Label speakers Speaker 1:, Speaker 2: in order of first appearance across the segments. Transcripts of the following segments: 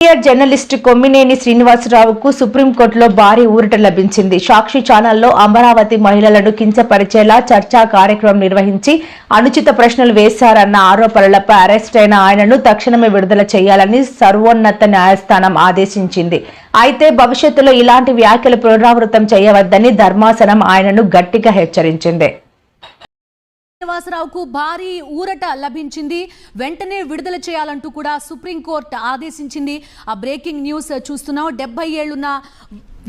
Speaker 1: Senior journalist Kommineni శ్రీనివాసరావుకు సుప్రీంకోర్టులో భారీ ఊరట లభించింది. సాక్షి ఛానల్లో అమరావతి మహిళలను కించపరిచేలా చర్చా కార్యక్రమం నిర్వహించి అనుచిత ప్రశ్నలు వేశారన్న ఆరోపణలపై అరెస్ట్ అయిన ఆయనను తక్షణమే విడుదల చేయాలని సర్వోన్నత న్యాయస్థానం ఆదేశించింది. అయితే భవిష్యత్తులో ఇలాంటి వ్యాఖ్యలు పునరావృతం చేయవద్దని ధర్మాసనం ఆయనను గట్టిగా హెచ్చరించింది.
Speaker 2: శ్రీనివాసరావుకు భారీ ఊరట లభించింది. వెంటనే విడుదల చేయాలంటూ కూడా సుప్రీంకోర్టు ఆదేశించింది. ఆ బ్రేకింగ్ న్యూస్ చూస్తున్నాం. డెబ్బై ఏళ్ళున్న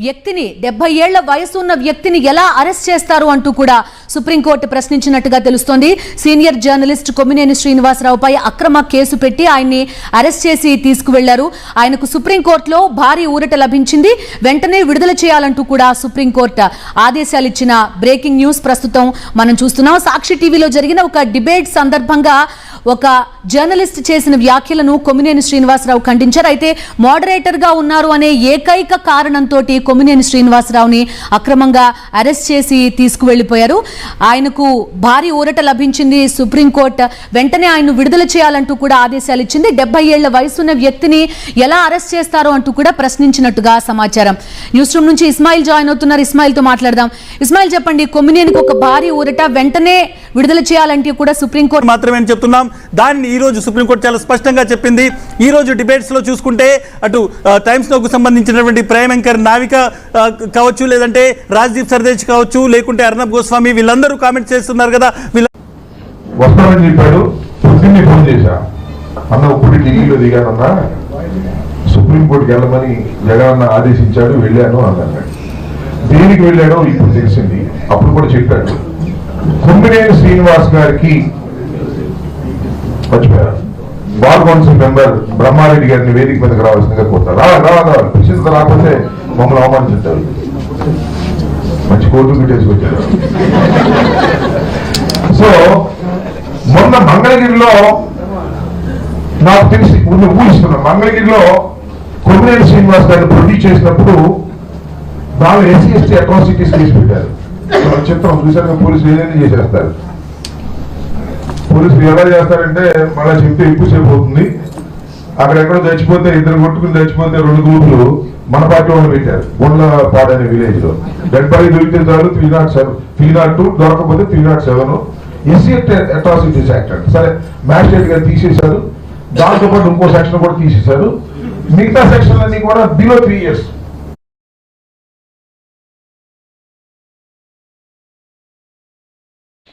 Speaker 2: వ్యక్తిని డెబ్బై ఏళ్ళ వయసు ఉన్న వ్యక్తిని ఎలా అరెస్ట్ చేస్తారు అంటూ కూడా సుప్రీంకోర్టు ప్రశ్నించినట్టుగా తెలుస్తోంది. సీనియర్ జర్నలిస్ట్ కొమ్మినేని శ్రీనివాసరావుపై అక్రమ కేసు పెట్టి ఆయన్ని అరెస్ట్ చేసి తీసుకువెళ్ళారు. ఆయనకు సుప్రీంకోర్టులో భారీ ఊరట లభించింది. వెంటనే విడుదల చేయాలంటూ కూడా సుప్రీంకోర్టు ఆదేశాలు ఇచ్చిన బ్రేకింగ్ న్యూస్ ప్రస్తుతం మనం చూస్తున్నాం. సాక్షి టీవీలో జరిగిన ఒక డిబేట్ సందర్భంగా ఒక జర్నలిస్ట్ చేసిన వ్యాఖ్యలను కొమ్మినేని శ్రీనివాసరావు ఖండించారు. అయితే మోడరేటర్గా ఉన్నారు అనే ఏకైక కారణంతో కొమ్మినేని శ్రీనివాసరావుని అక్రమంగా అరెస్ట్ చేసి తీసుకువెళ్ళిపోయారు ఆయనకు భారీ ఊరట లభించింది సుప్రీంకోర్టు. వెంటనే ఆయన విడుదల చేయాలంటూ కూడా ఆదేశాలు ఇచ్చింది. డెబ్బై ఏళ్ళ వయసున్న వ్యక్తిని ఎలా అరెస్ట్ చేస్తారో అంటూ కూడా ప్రశ్నించినట్టుగా సమాచారం. న్యూస్ రూమ్ నుంచి ఇస్మాయిల్ జాయిన్ అవుతున్నారు. ఇస్మాయిల్తో మాట్లాడదాం. ఇస్మాయిల్ చెప్పండి కొమ్మినేనికి ఒక భారీ ఊరట వెంటనే విడుదల చేయాలంటే కూడా సుప్రీంకోర్టు
Speaker 3: మాత్రమే చెప్తున్నాం? దాన్ని ఈరోజు సుప్రీంకోర్టు చాలా స్పష్టంగా చెప్పింది. ఈరోజు డిబేట్స్లో చూసుకుంటే అటు ఆ, టైమ్స్ నోకు సంబంధించినటువంటి ప్రేమంకర్ నావిక కావచ్చు లేదంటే రాజ్దీప్ సర్దేశ్ కావచ్చు లేకుంటే అర్ణబ్ గోస్వామి వీళ్ళందరూ కామెంట్ చేస్తున్నారు కదా. వీళ్ళ
Speaker 4: వస్తానని చెప్పాడు. పొద్దున్నే ఫోన్ చేశా. అన్న ఇప్పుడు ఢిల్లీలో దిగానన్నా. సుప్రీంకోర్టుకి వెళ్ళమని జగన్ ఆదేశించాడు వెళ్ళాను అన్నాడు. దేనికి వెళ్ళాడో ఇప్పుడు తెలిసింది. అప్పుడు కూడా చెప్పాడు. కొమ్మినేని శ్రీనివాస్ గారికి మర్చిపోయారు. బార్ కౌన్సిల్ మెంబర్ బ్రహ్మారెడ్డి గారిని వేదిక మీదకి రావాల్సిందిగా కోరుతారు. రా రా రావాలి ప్రశ్నిత రాకపోతే మమ్మల్ని అవమానించారు మంచి కోర్టు పెట్టేసుకొచ్చారు సో మొన్న మంగళగిరిలో నాకు తెలిసి ముందు ఊహిస్తున్నాను మంగళగిరిలో కొమ్మినేని శ్రీనివాస్ గారిని ప్రొడ్యూస్ చేసినప్పుడు బాగా ఎస్సీ ఎస్టీ అట్రాసిటీస్ కేసు పెట్టారు. చిత్రం చూసాక పోలీసులు ఏదైనా చేసేస్తారు. పోలీసులు ఎలా చేస్తారంటే మళ్ళీ చెప్తే ఎక్కువసేపు అవుతుంది. అక్కడెక్కడ చచ్చిపోతే ఇద్దరు కొట్టుకుని చచ్చిపోతే రెండు గ్రూపులు మన పార్టీ వాళ్ళు పెట్టారు. గుండ్లపాడు అనే విలేజ్లో. డెడ్ బాడీ దొరికితే చాలు three not seven three not two దొరకకపోతే three not seven SC atrocities act అండి సరే మ్యాజిస్ట్రేట్ గారు తీసేశారు. దాంతోపాటు ఇంకో సెక్షన్ కూడా తీసేశారు. మిగతా సెక్షన్ అన్ని కూడా బిలో త్రీ ఇయర్స్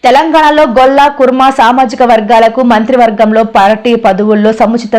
Speaker 1: తెలంగాణలో గొల్ల కుర్మ సామాజిక వర్గాలకు మంత్రివర్గంలో పార్టీ పదవుల్లో సముచిత